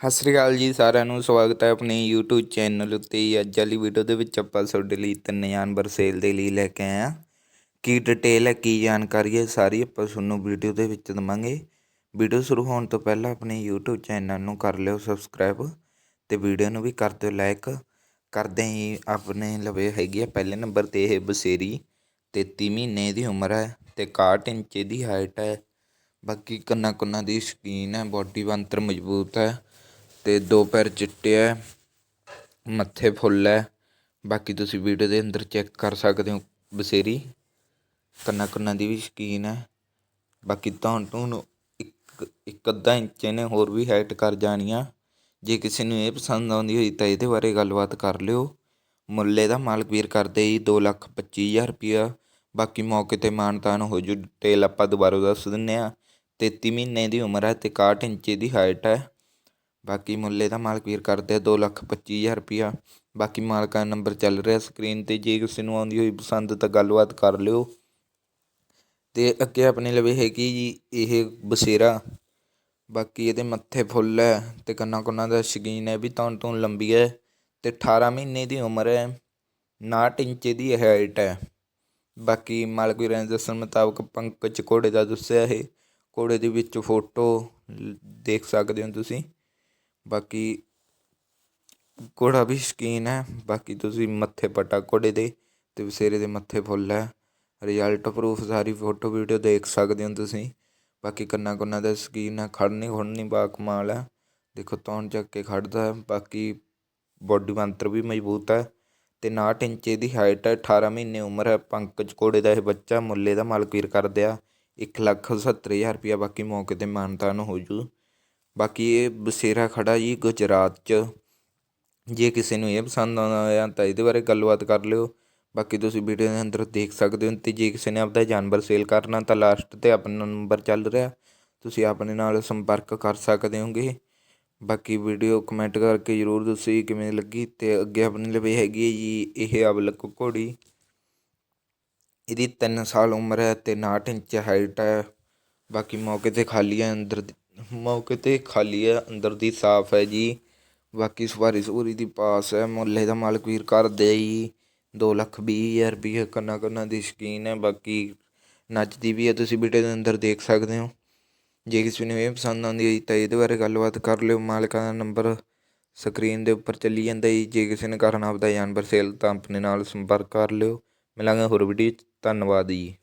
ਸਤਿ ਸ਼੍ਰੀ ਅਕਾਲ ਜੀ, ਸਾਰਿਆਂ ਨੂੰ ਸਵਾਗਤ ਹੈ ਆਪਣੇ YouTube ਚੈਨਲ ਉੱਤੇ ਅੱਜ ਵਾਲੀ ਵੀਡੀਓ ਦੇ ਵਿੱਚ ਆਪਾਂ ਤੁਹਾਡੇ ਲਈ ਤਿੰਨ ਜਾਨਵਰ ਸੇਲ ਦੇ ਲਈ ਲੈ ਕੇ ਆਏ ਹਾਂ। ਕੀ ਡਿਟੇਲ ਹੈ, ਕੀ ਜਾਣਕਾਰੀ ਹੈ, ਸਾਰੀ ਆਪਾਂ ਤੁਹਾਨੂੰ ਵੀਡੀਓ ਦੇ ਵਿੱਚ ਦਵਾਂਗੇ। ਵੀਡੀਓ ਸ਼ੁਰੂ ਹੋਣ ਤੋਂ ਪਹਿਲਾਂ ਆਪਣੇ YouTube ਚੈਨਲ ਨੂੰ ਕਰ ਲਿਓ ਸਬਸਕ੍ਰਾਈਬ ਤੇ ਵੀਡੀਓ ਨੂੰ ਵੀ ਕਰ ਦਿਓ ਲਾਈਕ ਕਰਦੇ ਹੀ ਆਪਣੇ ਲਵੇ ਹੈਗੀ ਆ ਪਹਿਲੇ ਨੰਬਰ ਤੇ ਇਹ ਬਸੇਰੀ 33 ਮਹੀਨੇ ਦੀ ਉਮਰ ਹੈ ਤੇ 61 ਇੰਚ ਦੀ ਹਾਈਟ ਹੈ। ਬਾਕੀ ਕੰਨਾਂ ਕੁੰਨਾਂ ਦੀ ਸ਼ਕੀਨ ਹੈ ਬੋਡੀ ਬੰਤਰ ਮਜ਼ਬੂਤ ਹੈ। ਤੇ ਦੋ ਪੈਰ ਚਿੱਟੇ ਹੈ ਮੱਥੇ ਫੁੱਲ ਹੈ ਬਾਕੀ ਤੁਸੀਂ ਵੀਡੀਓ ਦੇ ਅੰਦਰ ਚੈੱਕ ਕਰ ਸਕਦੇ ਹੋ ਬਸੇਰੀ। ਕੰਨਾਂ ਕੁੰਨਾਂ ਦੀ ਵੀ ਸ਼ਕੀਨ ਹੈ ਬਾਕੀ ਤੁਹਾਨੂੰ ਇੱਕ ਇੱਕ ਅੱਧਾ ਇੰਚ ਨੇ ਹੋਰ ਵੀ ਹਾਈਟ ਕਰ ਜਾਣੀਆਂ। ਜੇ ਕਿਸੇ ਨੂੰ ਇਹ ਪਸੰਦ ਆਉਂਦੀ ਹੋਈ ਤਾਂ ਇਹਦੇ ਬਾਰੇ ਗੱਲਬਾਤ ਕਰ ਲਿਓ। ਮੁੱਲੇ ਦਾ ਮਾਲਕ ਵੀਰ ਕਰਦੇ ਹੀ ਦੋ ਲੱਖ ਪੱਚੀ ਹਜ਼ਾਰ ਰੁਪਈਆ ਬਾਕੀ ਮੌਕੇ 'ਤੇ ਮਾਨਤਾਨ ਹੋ ਜੂ ਡਿਟੇਲ ਆਪਾਂ ਦੁਬਾਰਾ ਦੱਸ ਦਿੰਦੇ ਹਾਂ ਤੇਤੀ ਮਹੀਨੇ ਦੀ ਉਮਰ ਹੈ ਤੇ 61 ਇੰਚ ਦੀ ਹਾਈਟ ਹੈ ਬਾਕੀ ਮੁੱਲੇ ਦਾ ਮਾਲਕ ਵੀਰ ਕਰਦੇ ਦੋ ਲੱਖ ਪੱਚੀ ਹਜ਼ਾਰ ਰੁਪਈਆ ਬਾਕੀ ਮਾਲਕਾਂ ਦਾ ਨੰਬਰ ਚੱਲ ਰਿਹਾ ਸਕਰੀਨ 'ਤੇ, ਜੇ ਕਿਸੇ ਨੂੰ ਆਉਂਦੀ ਹੋਈ ਪਸੰਦ ਤਾਂ ਗੱਲਬਾਤ ਕਰ ਲਿਓ। ਅਤੇ ਅੱਗੇ ਆਪਣੇ ਲਵੇ ਹੈਗੀ ਜੀ ਇਹ ਬਸੇਰਾ। ਬਾਕੀ ਇਹਦੇ ਮੱਥੇ ਫੁੱਲ ਹੈ ਅਤੇ ਕੰਨਾਂ ਕੁੰਨਾਂ ਦਾ ਸ਼ਕੀਨ ਹੈ, ਵੀ ਤੌਣ ਤੋਂ ਲੰਬੀ ਹੈ ਅਤੇ 18 ਮਹੀਨੇ ਦੀ ਉਮਰ ਹੈ 59 ਇੰਚ ਦੀ ਇਹ ਹਾਈਟ ਹੈ। ਬਾਕੀ ਮਾਲਕ ਵੀਰਾਂ ਦੇ ਦੱਸਣ ਮੁਤਾਬਕ ਪੰਕਜ ਘੋੜੇ ਦਾ ਦੱਸਿਆ ਇਹ। ਘੋੜੇ ਦੇ ਵਿੱਚ ਫੋਟੋ ਦੇਖ ਸਕਦੇ ਹੋ ਤੁਸੀਂ। ਬਾਕੀ ਘੋੜਾ ਵੀ ਸ਼ੌਕੀਨ ਹੈ। ਬਾਕੀ ਤੁਸੀਂ ਮੱਥੇ ਪਟਾ ਘੋੜੇ ਦੇ ਅਤੇ ਵਸੇਰੇ ਦੇ ਮੱਥੇ ਫੁੱਲ ਹੈ। ਰਿਜ਼ਲਟ ਪਰੂਫ ਸਾਰੀ ਫੋਟੋ ਵੀਡੀਓ ਦੇਖ ਸਕਦੇ ਹੋ ਤੁਸੀਂ। ਬਾਕੀ ਕੰਨਾਂ ਕੁੰਨਾਂ ਦਾ ਸ਼ੌਕੀਨ ਹੈ। ਖੜ੍ਹਨੀ ਖੁੜਨੀ ਬਾ ਕਮਾਲ ਹੈ। ਦੇਖੋ ਤੌਣ ਚੱਕ ਕੇ ਖੜ੍ਹਦਾ ਹੈ। ਬਾਕੀ ਬੋਡੀ ਬੰਤਰ ਵੀ ਮਜ਼ਬੂਤ ਹੈ। ਅਤੇ 59 ਇੰਚ ਦੀ ਹਾਈਟ ਹੈ। 18 ਮਹੀਨੇ ਉਮਰ ਹੈ। ਪੰਕਜ ਘੋੜੇ ਦਾ ਇਹ ਬੱਚਾ ਮੁੱਲੇ ਦਾ ਮਾਲਕ ਵੀਰ ਕਰਦੇ ਆ ਇੱਕ ਲੱਖ ਸੱਤਰ ਹਜ਼ਾਰ ਰੁਪਇਆ ਬਾਕੀ ਮੌਕੇ ਤੇ ਮਾਨਤਾਨ ਹੋ ਜੂ ਬਾਕੀ ਇਹ ਬਸੇਰਾ ਖੜਾ ਜੀ ਗੁਜਰਾਤ 'ਚ। ਜੇ ਕਿਸੇ ਨੂੰ ਇਹ ਪਸੰਦ ਆਉਂਦਾ ਹੋਇਆ ਤਾਂ ਇਹਦੇ ਬਾਰੇ ਗੱਲਬਾਤ ਕਰ ਲਿਓ। ਬਾਕੀ ਤੁਸੀਂ ਵੀਡੀਓ ਦੇ ਅੰਦਰ ਦੇਖ ਸਕਦੇ ਹੋ ਤੇ ਜੇ ਕਿਸੇ ਨੇ ਆਪਦਾ ਜਾਨਵਰ ਸੇਲ ਕਰਨਾ ਤਾਂ ਲਾਸਟ ਤੇ ਆਪਣਾ ਨੰਬਰ ਚੱਲ ਰਿਹਾ। ਤੁਸੀਂ ਆਪਣੇ ਨਾਲ ਸੰਪਰਕ ਕਰ ਸਕਦੇ ਹੋਗੇ। ਬਾਕੀ ਵੀਡੀਓ ਕਮੈਂਟ ਕਰਕੇ ਜ਼ਰੂਰ ਦੱਸੋ ਕਿਵੇਂ ਲੱਗੀ ਤੇ ਅੱਗੇ ਆਪਣੇ ਲਈ ਹੈਗੀ ਹੈ ਜੀ ਇਹ ਅਬਲਕ ਘੋੜੀ। ਇਹਦੀ 3 ਸਾਲ ਉਮਰ ਹੈ ਤੇ 59 ਇੰਚ ਹਾਈਟ ਹੈ। ਬਾਕੀ ਮੌਕੇ ਤੇ ਖਾਲੀ ਹੈ ਅੰਦਰ ਮੌਕੇ ਤੇ ਖਾਲੀ ਹੈ, ਅੰਦਰ ਦੀ ਸਾਫ਼ ਹੈ ਜੀ। ਬਾਕੀ ਸਵਾਰੀ ਸੂਰੀ ਦੀ ਪਾਸ ਹੈ, ਮੁਹੱਲੇ ਦਾ ਮਾਲਕ ਵੀਰ ਘਰ ਦੇ ਜੀ ਦੋ ਲੱਖ ਵੀਹ ਹਜ਼ਾਰ ਰੁਪਈਆ ਕੰਨਾ ਕੰਨਾ ਦੀ ਸ਼ਕੀਨ ਹੈ, ਬਾਕੀ ਨੱਚਦੀ ਵੀ ਹੈ, ਤੁਸੀਂ ਵੀਡੀਓ ਦੇ ਅੰਦਰ ਦੇਖ ਸਕਦੇ ਹੋ। ਜੇ ਕਿਸੇ ਨੂੰ ਇਹ ਪਸੰਦ ਆਉਂਦੀ ਹੈ ਤਾਂ ਇਹਦੇ ਬਾਰੇ ਗੱਲਬਾਤ ਕਰ ਲਿਓ। ਮਾਲਕਾਂ ਦਾ ਨੰਬਰ ਸਕਰੀਨ ਦੇ ਉੱਪਰ ਚੱਲੀ ਜਾਂਦਾ ਜੀ। ਜੇ ਕਿਸੇ ਨੇ ਕਰਨਾ ਆਪਦਾ ਜਾਨਵਰ ਸੇਲ, ਤਾਂ ਆਪਣੇ ਨਾਲ ਸੰਪਰਕ ਕਰ ਲਿਓ। ਮਿਲਾਂਗੇ ਹੋਰ ਵੀਡੀਓ 'ਚ। ਧੰਨਵਾਦ ਜੀ।